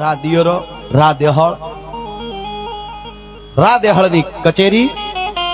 રા દિયરો રા દેહળ રા દેહળની કચેરી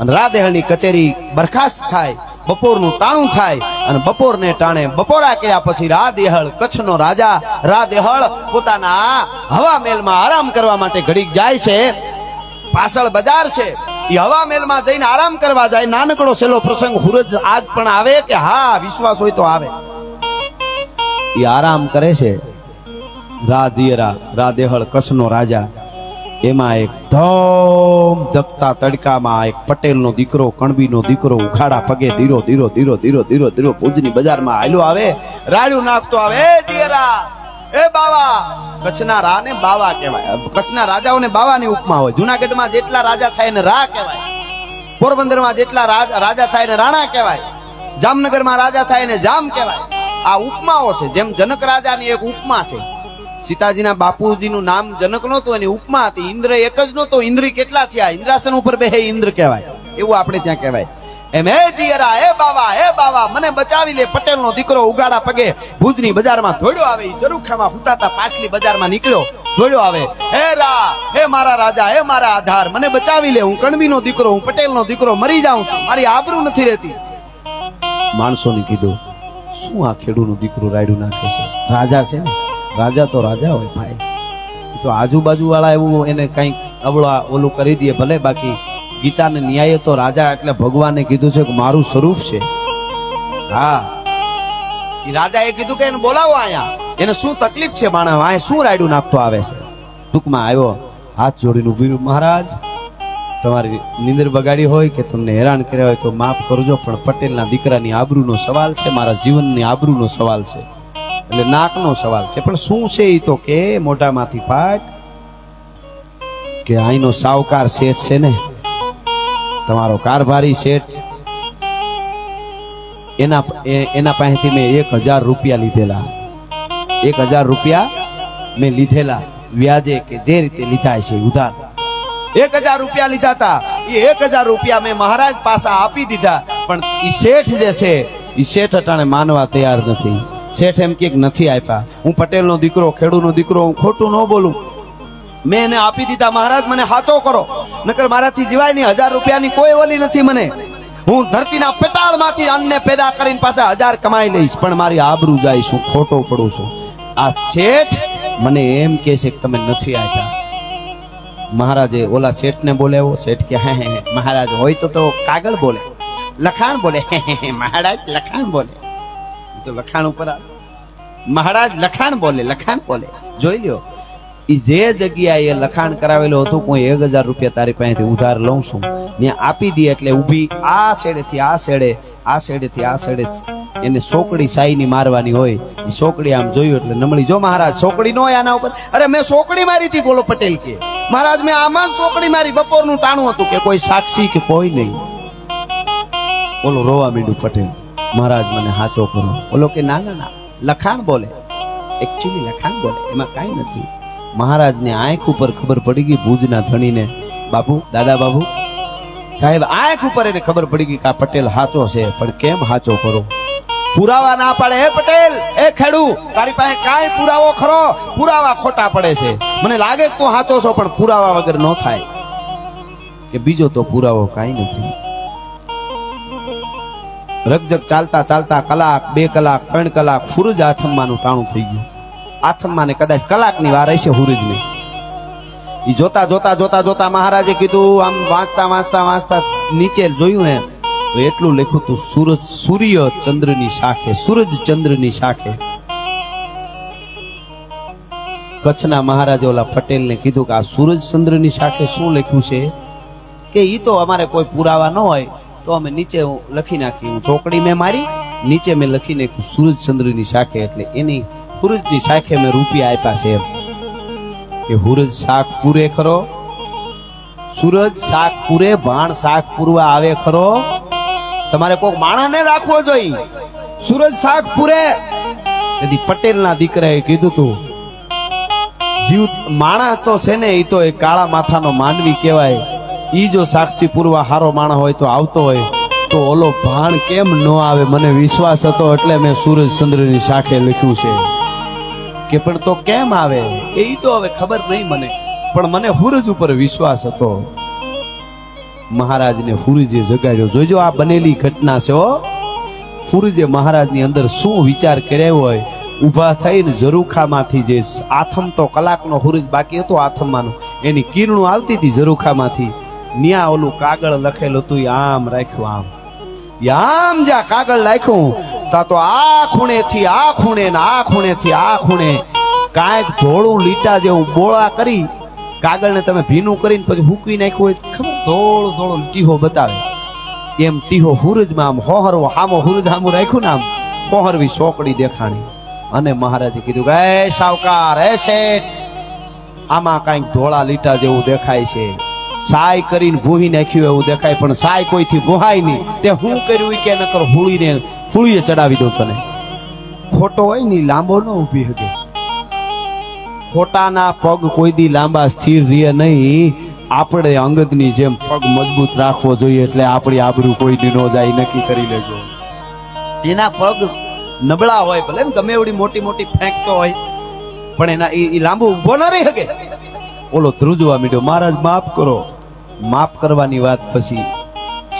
અને રા દેહળની કચેરી બરખાસ્ત થાય, બપોરનું ટાણું થાય અને બપોરને ટાણે બપોરા કર્યા પછી રા દેહળ કચ્છનો રાજા રા દેહળ પોતાના હવા મહેલમાં આરામ કરવા માટે ઘડીક જાય છે. પાછળ બજાર છે. એ હવા મહેલમાં જઈને આરામ કરવા જાય. નાનકડો સેલો પ્રસંગ હુરજ આજ પણ આવે કે હા, વિશ્વાસ હોય તો આવે. એ આરામ કરે છે. રા રાધેહળ કચ્છનો રાજા. એમાં એક ધમ ધકતા તડકામાં એક પટેલનો દીકરો, કણબીનો દીકરો ઉખાડા પગે ધીરો ધીરો ધીરો ધીરો ધીરો ધીરો, ભુજની બજારમાં હાલ્યો આવે, રાડ્યું નાખતો આવે. એ દિયરા એ બાવા. કચ્છના રા ને બાવા કહેવાય. કચ્છના રાજાઓને બાવાની ઉપમા હોય. જુનાગઢમાં જેટલા રાજા થાય ને રા કહેવાય. પોરબંદરમાં જેટલા રાજા થાય ને રાણા કહેવાય. જામનગરમાં રાજા થાય ને જામ કહેવાય. આ ઉપમાઓ છે. જેમ જનક રાજાની એક ઉપમા છે. સીતાજીના બાપુજીનું નામ જનક નહોતું, એની ઉપમા હતી. ઇન્દ્ર એક જ નહોતો, ઇન્દ્ર કેટલા થયા? ઇન્દ્રાસન ઉપર બે ઇન્દ્ર કહેવાય. એવું આપણે ત્યાં કહેવાય. એમ, હે જીયરા, હે બાવા હે બાવા, મને બચાવી લે, પટેલનો દીકરો ઉગાડા પગે ભુજની બજારમાં ધોડ્યો આવે જરૂખામાં ફૂતાતા પાછલી બજારમાં નીકળ્યો ધોડ્યો આવે. હે રા, હે મારા રાજા, હે મારા આધાર, મને બચાવી લે, હું કણબીનો દીકરો, હું પટેલનો દીકરો, મરી જાઉં છું, મારી આબરૂ નથી રહેતી. માણસોને કીધું, શું આ ખેડૂનો દીકરું રાયડું નાખે છે? રાજા છે ને? રાજા તો રાજા હોય ભાઈ. તો આજુબાજુ વાળા એવું એને કંઈક અવળા ઓલું કરી દે ભલે, બાકી ગીતાને ન્યાય તો રાજા એટલે ભગવાને કીધું છે કે મારું સ્વરૂપ છે. હા. રાજાએ કીધું કે એને બોલાવો અહીંયા. એને શું તકલીફ છે માણસ? અહીંયા શું રાયડું નાખતો આવે છે? ટૂંકમાં આવ્યો, હાથ જોડીને ઊભી મહારાજ, તમારી નીંદર બગાડી હોય કે તમને હેરાન કર્યા હોય તો માફ કરજો, પણ પટેલના દીકરાની આબરૂનો સવાલ છે, મારા જીવનની આબરૂનો સવાલ છે. એટલે નાકનો સવાલ છે. પણ શું છે એ તો કે મોઢામાંથી પાટ કે અહીંનો સાવકાર શેઠ છે ને? તમારો કારભારી શેઠ. એના એના પાસેથી મેં એક હજાર રૂપિયા લીધેલા. એક હજાર રૂપિયા મેં લીધેલા વ્યાજે કે જે રીતે લીધા છે ઉધાર. એક હજાર રૂપિયા લીધા હતા. એ એક હજાર રૂપિયા મેં મહારાજ પાસે આપી દીધા. પણ ઈ શેઠ જે છે એ શેઠ અટાણે માનવા તૈયાર નથી. શેઠ એમ કે નથી આપ્યા હું પટેલનો દીકરો, ખેડૂનો દીકરો, હું ખોટું ન બોલું. મેં એને આપી દીધા, મહારાજ, મને સાચો કરો. નકર મારાથી જીવાય નહીં હજાર રૂપિયાની કોઈ ઓલી નથી મને. હું ધરતીના પેટાળમાંથી અન્નને પેદા કરીને પાછા હજાર કમાઈ લઈશ, પણ મારી આબરૂ જાય છું ખોટો પડું છું આ શેઠ મને એમ કે છે કે તમે નથી આપ્યા મહારાજે ઓલા શેઠને બોલાવ્યો. શેઠ કે, હે હે. મહારાજ, હોય તો તો કાગળ બોલે, લખાણ બોલે. હે હે. મહારાજ, લખાણ બોલે. તો લખાણ ઉપર આવે. મહારાજ લખાણ બોલે લખાણ બોલે. જોઈ લ્યો. એ જે જગ્યાએ લખાણ કરાવેલું હતું, કોઈ એક હજાર રૂપિયા તારી પાસેથી ઉધાર લઉં છું. ને આપી દે એટલે ઊભી આ છેડેથી આ છેડે, આ છેડેથી આ છેડે એને સોકડી સાઈની મારવાની હોય એ સોકડી આમ જોયું એટલે નમળી. જો મહારાજ, સોકડી ન હોય આના ઉપર? અરે મેં સોકડી મારી હતી, બોલો પટેલ કે. મહારાજ, મેં આમાં સોકડી મારી. બપોરનું ટાણું હતું કે કોઈ સાક્ષી કે કોઈ નહીં. બોલો, રોવા મીંડું પટેલ. મહારાજ મને હાચો કરો. બોલો કે, ના ના ના, લખાણ બોલે. એકચ્યુઅલી લખાણ બોલે, એમાં કાંઈ નથી. મહારાજને આંખ ઉપર ખબર પડી ગઈ ભુજના ધણીને. બાપુ, દાદા બાબુ સાહેબ, આંખ ઉપર એને ખબર પડી ગઈ કે આ પટેલ હાચો છે, પણ કેમ હાચો કરો? પુરાવા ના પાડે હે પટેલ, એ ખેડુ, તારી પાસે કાંઈ પુરાવો ખરો? પુરાવા ખોટા પડે છે. મને લાગે તું હાચો છો, પણ પુરાવા વગર ન થાય. કે બીજો તો પુરાવો કાંઈ નથી. રગજગ ચાલતા ચાલતા કલાક, બે કલાક, ત્રણ કલાક ફૂરજ આથમવાનું ટાણું થઈ ગયું. આથમ્માને કદાચ કલાકની વાર હશે હુરજની. એ જોતા જોતા જોતા જોતા મહારાજે કીધું, આમ વાંચતા વાંચતા વાંચતા નીચે જોયું ને તો એટલું લખ્યું તું સૂરજ, સૂર્ય ચંદ્રની શાખે, સૂરજ ચંદ્રની શાખે. કચ્છના મહારાજે ઓલા પટેલને કીધું કે, આ સૂરજ ચંદ્રની શાખે શું લખ્યું છે? કે એ તો અમારે કોઈ પુરાવા ન હોય. તો અમે નીચે લખી નાખી, હું ચોકડી મેં મારી, નીચે મેં લખી નાખ્યું સૂરજ ચંદ્રની શાખે એટલે એની હુરજની શાખે મેં રૂપિયા આપ્યા છે કે હુરજ શાક પૂરે ખરો, સૂરજ શાક પૂરે, ભાણ શાક પૂરવા આવે ખરો. તમારે કોઈક માણસને રાખવો જોઈએ. સૂરજ શાક પૂરે. તેથી પટેલના દીકરાએ કીધું તું, જીવ, માણસ તો છે ને એ તો એ કાળા માથાનો માનવી કહેવાય. ઈ જો સાક્ષી પૂરવા હારો માણસ હોય તો આવતો હોય, તો ઓલો ભાણ કેમ ન આવે? મને વિશ્વાસ હતો, એટલે મેં સૂરજ ચંદ્રની શાખે લખ્યું છે કે, પણ તો કેમ આવે? એ તો હવે ખબર નહીં મને. પણ મને હુરજ ઉપર વિશ્વાસ હતો. મહારાજને હુરજે જગાડ્યો. જોજો આ બનેલી ઘટના છે હુરજે મહારાજની અંદર શું વિચાર કર્યો હોય, ઊભા થઈને ઝરૂખામાંથી જે આથમ તો કલાકનો હુરજ બાકી હતો, આથમવાનો, એની કિરણો આવતી હતી ઝરૂખામાંથી. ન્યા ઓલું કાગળ લખેલું તું આમ રાખ્યું આમ. આમ જ્યાં કાગળ રાખ્યું તા તો આ ખૂણેથી, આ ખૂણે ને આ ખૂણેથી, આ ખૂણે. કાંઈક ધોળું લીટા જેવું બોળા કરી કાગળને તમે ભીનું કરીને પછી હૂકવી નાખ્યું હોય ખબર, ધોળું ધોળો ટીહો બતાવે. એમ ટીહો હુરજમાં આમ હોહરવો, હામો હુરજ હામું રાખ્યું ને આમ, હોહરવી સોકડી દેખાણી. અને મહારાજે કીધું કે સાવકાર, એ શેઠ, આમાં કાંઈક ધોળા લીટા જેવું દેખાય છે. સાય કરીને ભૂહી નાખ્યું એવું દેખાય, પણ સાય કોઈથી ભૂહાય નહીં. તે હું કર્યું કે નકર હોળીને હોળીએ ચડાવી દઉં તને. ખોટો હોય ને લાંબો ન ઊભી હતી ખોટાના પગ કોઈ દી લાંબા સ્થિર રહે નહીં. આપણે અંગતની જેમ પગ મજબૂત રાખવો જોઈએ એટલે આપણી આબરૂ કોઈની ન જાય નક્કી કરી લેજો. એના પગ નબળા હોય ભલે ને, ગમે એવડી મોટી મોટી ફેંકતો હોય, પણ એના એ લાંબુ ઊભો ન રહી શકે ઓલો ધ્રુજવા મીડ્યો, મહારાજ, માફ કરો. માફ કરવાની વાત પછી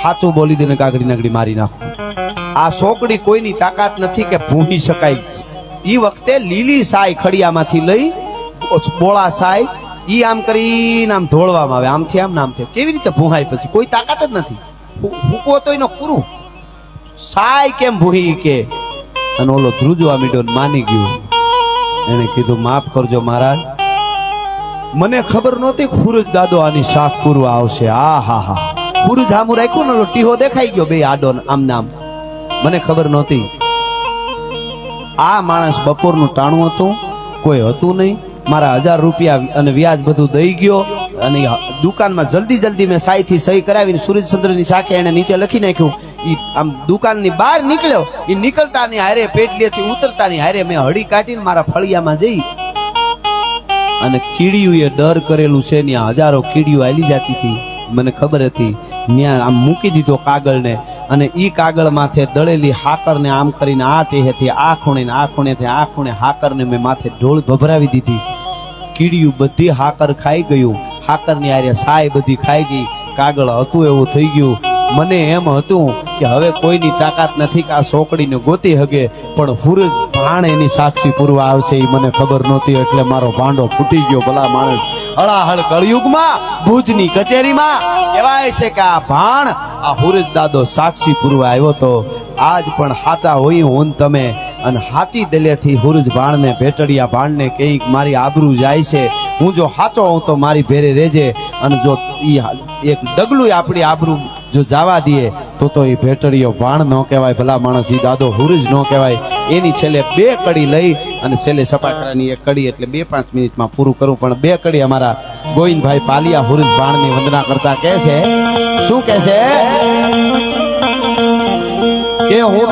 સાચું બોલી દઈને કાગડી નાગડી મારી નાખો. આ સોકડી કોઈની તાકાત નથી કે ભૂહી શકાય. એ વખતે લીલી સાય ખડિયામાંથી લઈ બોળા સાય ઈ આમ કરીને આમ ઢોળવામાં આવે. આમથી આમ નામ આમથી કેવી રીતે ભૂહાય પછી? કોઈ તાકાત જ નથી. હૂ- તો એનો પૂરું સાય કેમ ભૂહી કે? અને ઓલો ધ્રુજવા મીડો માની ગયો. એને કીધું, માફ કરજો મહારાજ. મને ખબર નહોતી ખુરજ દાદો આની શાખ પૂરવા આવશે. આ, હા હા. ખુરજ આમું રાખ્યું ને ટીહો દેખાઈ ગયો બે આડો આમ નામ મને ખબર નહોતી. આ માણસ બપોરનું ટાણું હતું, કોઈ હતું નહીં. મારા હજાર રૂપિયા અને વ્યાજ બધું દઈ ગયો અને દુકાનમાં જલ્દી જલ્દી મેં સાઈથી સહી કરાવીને સૂર્યચંદ્રની શાખે એને નીચે લખી નાખ્યું. એ આમ દુકાનની બહાર નીકળ્યો. એ નીકળતાની હારે પેટલીએથી ઉતરતાની હારે મેં હળી કાઢીને મારા ફળિયામાં જઈ અને કીડીયું એ ડર કરેલું છે ત્યાં હજારો કીડીઓ આલી જતી હતી. મને ખબર હતી ત્યાં આમ મૂકી દીધો કાગળને અને એ કાગળ માથે દળેલી હાકરને આમ કરીને આ ટેહેથી આ ખૂણે આ ખૂણેથી આ ખૂણે હાકરને મેં માથે ઢોળ ભભરાવી દીધી. કીડીયું બધી હાકર ખાઈ ગયું. હાકરની આરે સાય બધી ખાઈ ગઈ. કાગળ હતું એવું થઈ ગયું. મને એમ હતું કે હવે કોઈની તાકાત નથી કે આ સોકડીને ગોતી હગે, પણ હુરજ ભાણ એની સાક્ષી પૂરવા આવશે એ મને ખબર નહોતી, એટલે મારો ભાંડો ફૂટી ગયો ભલા માણસ. હળાહળ કળયુગમાં, ભુજની કચેરીમાં કહેવાય છે કે આ ભાણ, આ હુરજ દાદો સાક્ષી પૂરવા આવ્યો તો આજ પણ હાચા હોય હું તમે. અને હાચી દલેથી હુરજ ભાણને ભેટડિયા ભાણને કંઈક મારી આબરૂ જાય છે. હું જો હાચો હોઉં તો મારી ભેરે રહેજે અને જો એ એક ડગલું આપણી આબરૂ જો જવા દઈએ, તો તો એ ભેટડીઓ ભાણ ન કહેવાય, ભલા માણસ એ દાદો હુરજ ન કહેવાય. એની છેલ્લે બે કડી લઈ અને છેલ્લે સપાટરાની એક કડી એટલે બે પાંચ મિનિટમાં પૂરું કરું. પણ બે કડી અમારા ગોવિંદભાઈ પાલિયા હુરજ વાણની વંદના કરતા કહે છે, શું કહે છે? કે હું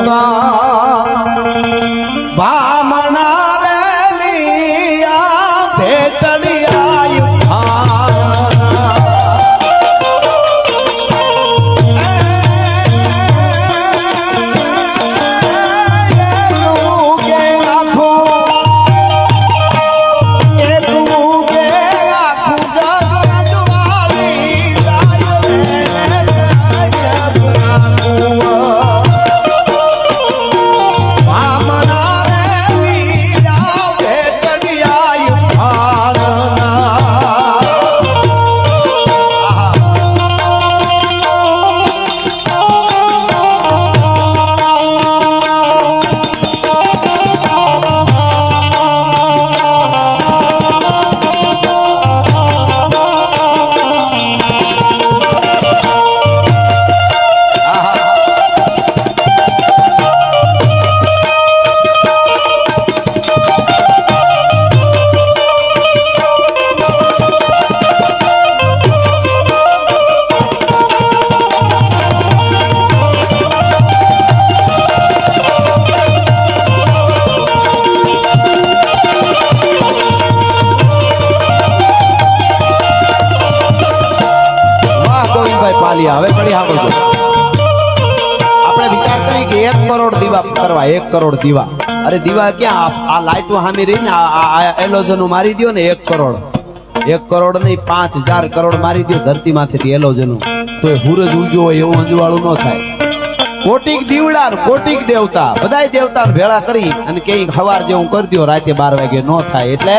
દીવા, એક કરોડ દીવા. અરે દીવા ક્યાં? આ- લાઈટો સામે રહીને આ એલોજનો મારી દ્યો ને એક કરોડ. એક કરોડ નહીં, પાંચ હજાર કરોડ મારી દ્યો ધરતી માંથી એલોજનું તો સૂરજ ઉગ્યો હોય એવું અંજવાળું ન થાય. કોટિક દીવડા ને કોટિક દેવતા. બધાય દેવતા ભેળા કરી અને કે સવાર જેવું કરી દો રાતે બાર વાગે ન થાય. એટલે